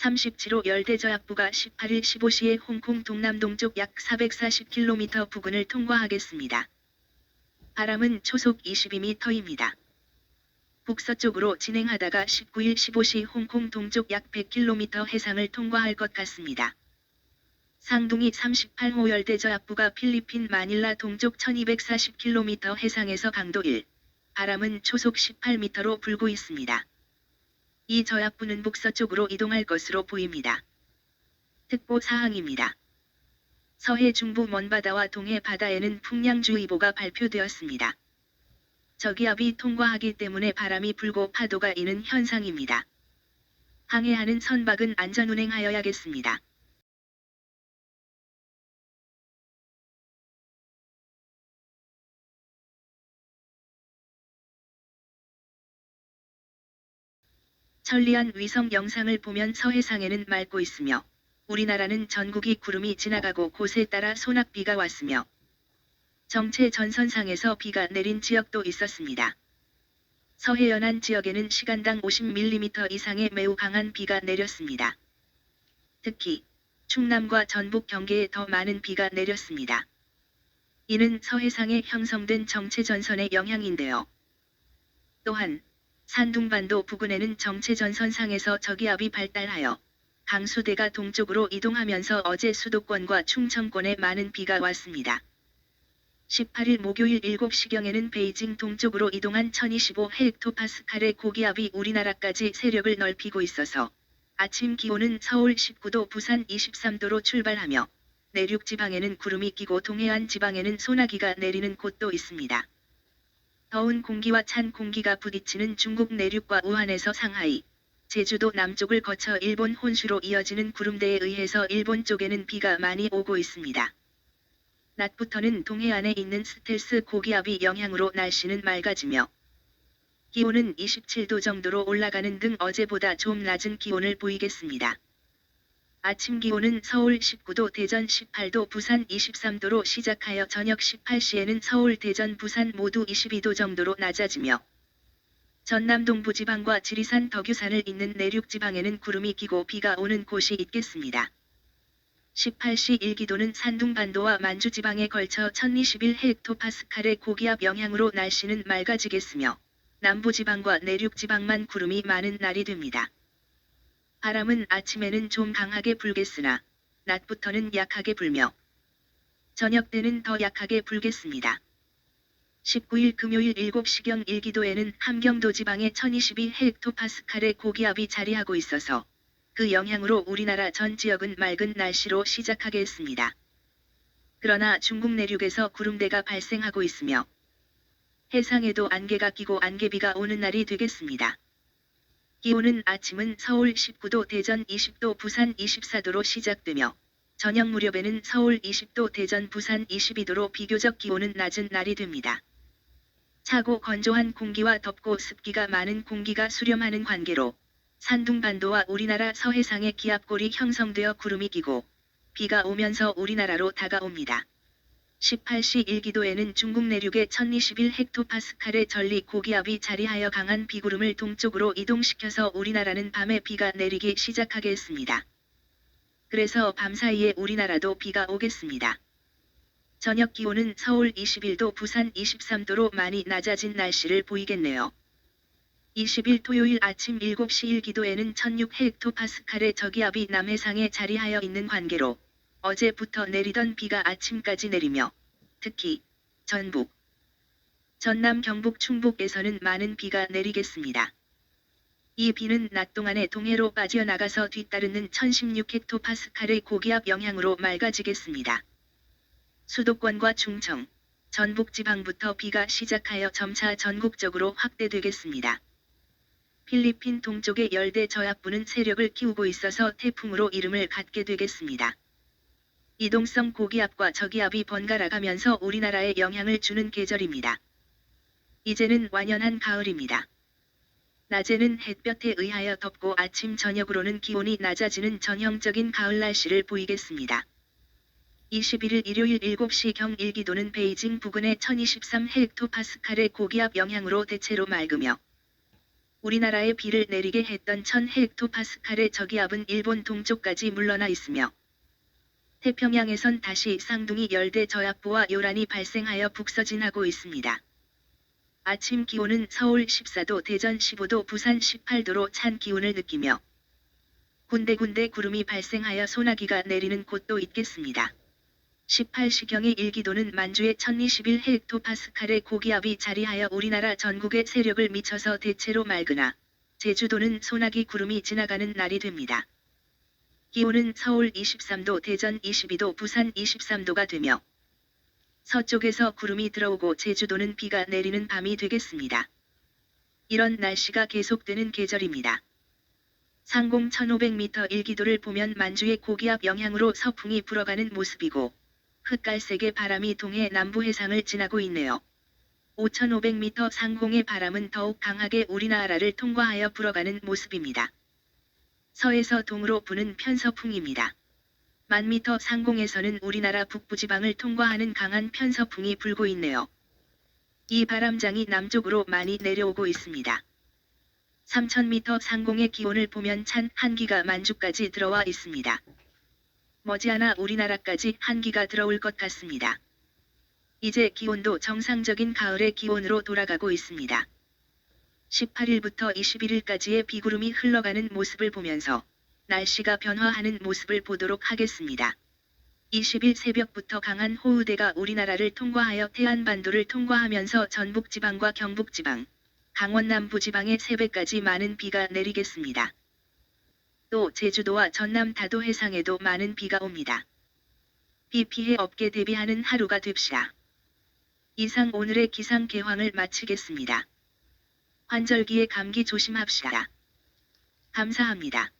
37호 열대저압부가 18일 15시에 홍콩 동남동쪽 약 440km 부근을 통과하겠습니다. 바람은 초속 22m입니다. 북서쪽으로 진행하다가 19일 15시 홍콩 동쪽 약 100km 해상을 통과할 것 같습니다. 상둥이 38호 열대저압부가 필리핀 마닐라 동쪽 1240km 해상에서 강도 1, 바람은 초속 18m로 불고 있습니다. 이 저압부는 북서쪽으로 이동할 것으로 보입니다. 특보 사항입니다. 서해 중부 먼바다와 동해 바다에는 풍량주의보가 발표되었습니다. 저기압이 통과하기 때문에 바람이 불고 파도가 이는 현상입니다. 항해하는 선박은 안전운행하여야겠습니다. 천리안 위성 영상을 보면 서해상에는 맑고 있으며 우리나라는 전국이 구름이 지나가고 곳에 따라 소낙비가 왔으며 정체 전선상에서 비가 내린 지역도 있었습니다. 서해 연안 지역에는 시간당 50mm 이상의 매우 강한 비가 내렸습니다. 특히 충남과 전북 경계에 더 많은 비가 내렸습니다. 이는 서해상에 형성된 정체 전선의 영향인데요. 또한 산둥반도 부근에는 정체전선상에서 저기압이 발달하여 강수대가 동쪽으로 이동하면서 어제 수도권과 충청권에 많은 비가 왔습니다. 18일 목요일 7시경에는 베이징 동쪽으로 이동한 1025 헥토파스칼의 고기압이 우리나라까지 세력을 넓히고 있어서 아침 기온은 서울 19도 부산 23도로 출발하며 내륙 지방에는 구름이 끼고 동해안 지방에는 소나기가 내리는 곳도 있습니다. 더운 공기와 찬 공기가 부딪히는 중국 내륙과 우한에서 상하이, 제주도 남쪽을 거쳐 일본 혼수로 이어지는 구름대에 의해서 일본 쪽에는 비가 많이 오고 있습니다. 낮부터는 동해안에 있는 스텔스 고기압이 영향으로 날씨는 맑아지며 기온은 27도 정도로 올라가는 등 어제보다 좀 낮은 기온을 보이겠습니다. 아침 기온은 서울 19도, 대전 18도, 부산 23도로 시작하여 저녁 18시에는 서울, 대전, 부산 모두 22도 정도로 낮아지며 전남 동부지방과 지리산 덕유산을 잇는 내륙지방에는 구름이 끼고 비가 오는 곳이 있겠습니다. 18시 일기도는 산둥반도와 만주지방에 걸쳐 1021헥토파스칼의 고기압 영향으로 날씨는 맑아지겠으며 남부지방과 내륙지방만 구름이 많은 날이 됩니다. 바람은 아침에는 좀 강하게 불겠으나 낮부터는 약하게 불며 저녁 때는 더 약하게 불겠습니다. 19일 금요일 7시경 일기도에는 함경도 지방에 1022헥토파스칼의 고기압이 자리하고 있어서 그 영향으로 우리나라 전 지역은 맑은 날씨로 시작하겠습니다. 그러나 중국 내륙에서 구름대가 발생하고 있으며 해상에도 안개가 끼고 안개비가 오는 날이 되겠습니다. 기온은 아침은 서울 19도, 대전 20도, 부산 24도로 시작되며 저녁 무렵에는 서울 20도, 대전, 부산 22도로 비교적 기온은 낮은 날이 됩니다. 차고 건조한 공기와 덥고 습기가 많은 공기가 수렴하는 관계로 산둥반도와 우리나라 서해상의 기압골이 형성되어 구름이 끼고 비가 오면서 우리나라로 다가옵니다. 18시 일기도에는 중국 내륙의 1021헥토파스칼의 전리 고기압이 자리하여 강한 비구름을 동쪽으로 이동시켜서 우리나라는 밤에 비가 내리기 시작하겠습니다. 그래서 밤 사이에 우리나라도 비가 오겠습니다. 저녁 기온은 서울 21도, 부산 23도로 많이 낮아진 날씨를 보이겠네요. 20일 토요일 아침 7시 일기도에는 1006헥토파스칼의 저기압이 남해상에 자리하여 있는 관계로 어제부터 내리던 비가 아침까지 내리며 특히 전북, 전남 경북 충북에서는 많은 비가 내리겠습니다. 이 비는 낮 동안에 동해로 빠져나가서 뒤따르는 1016헥토파스칼의 고기압 영향으로 맑아지겠습니다. 수도권과 충청, 전북 지방부터 비가 시작하여 점차 전국적으로 확대되겠습니다. 필리핀 동쪽의 열대 저압부는 세력을 키우고 있어서 태풍으로 이름을 갖게 되겠습니다. 이동성 고기압과 저기압이 번갈아 가면서 우리나라에 영향을 주는 계절입니다. 이제는 완연한 가을입니다. 낮에는 햇볕에 의하여 덥고 아침 저녁으로는 기온이 낮아지는 전형적인 가을 날씨를 보이겠습니다. 21일 일요일 7시 경 일기도는 베이징 부근의 1023헥토파스칼의 고기압 영향으로 대체로 맑으며 우리나라에 비를 내리게 했던 1000헥토파스칼의 저기압은 일본 동쪽까지 물러나 있으며 태평양에선 다시 쌍둥이 열대 저압부와 요란이 발생하여 북서진하고 있습니다. 아침 기온은 서울 14도, 대전 15도, 부산 18도로 찬 기온을 느끼며 군데군데 구름이 발생하여 소나기가 내리는 곳도 있겠습니다. 18시경의 일기도는 만주에 1021 헥토파스칼의 고기압이 자리하여 우리나라 전국에 세력을 미쳐서 대체로 맑으나 제주도는 소나기 구름이 지나가는 날이 됩니다. 기온은 서울 23도, 대전 22도, 부산 23도가 되며 서쪽에서 구름이 들어오고 제주도는 비가 내리는 밤이 되겠습니다. 이런 날씨가 계속되는 계절입니다. 상공 1500m 일기도를 보면 만주의 고기압 영향으로 서풍이 불어가는 모습이고 흑갈색의 바람이 동해 남부 해상을 지나고 있네요. 5500m 상공의 바람은 더욱 강하게 우리나라를 통과하여 불어가는 모습입니다. 서에서 동으로 부는 편서풍입니다. 만미터 상공에서는 우리나라 북부지방을 통과하는 강한 편서풍이 불고 있네요. 이 바람장이 남쪽으로 많이 내려오고 있습니다. 3000m 상공의 기온을 보면 찬 한기가 만주까지 들어와 있습니다. 머지않아 우리나라까지 한기가 들어올 것 같습니다. 이제 기온도 정상적인 가을의 기온으로 돌아가고 있습니다. 18일부터 21일까지의 비구름이 흘러가는 모습을 보면서 날씨가 변화하는 모습을 보도록 하겠습니다. 20일 새벽부터 강한 호우대가 우리나라를 통과하여 태안반도를 통과하면서 전북지방과 경북지방, 강원 남부지방의 새벽까지 많은 비가 내리겠습니다. 또 제주도와 전남 다도 해상에도 많은 비가 옵니다. 비 피해 없게 대비하는 하루가 됩시다. 이상 오늘의 기상 개황을 마치겠습니다. 환절기에 감기 조심합시다. 감사합니다.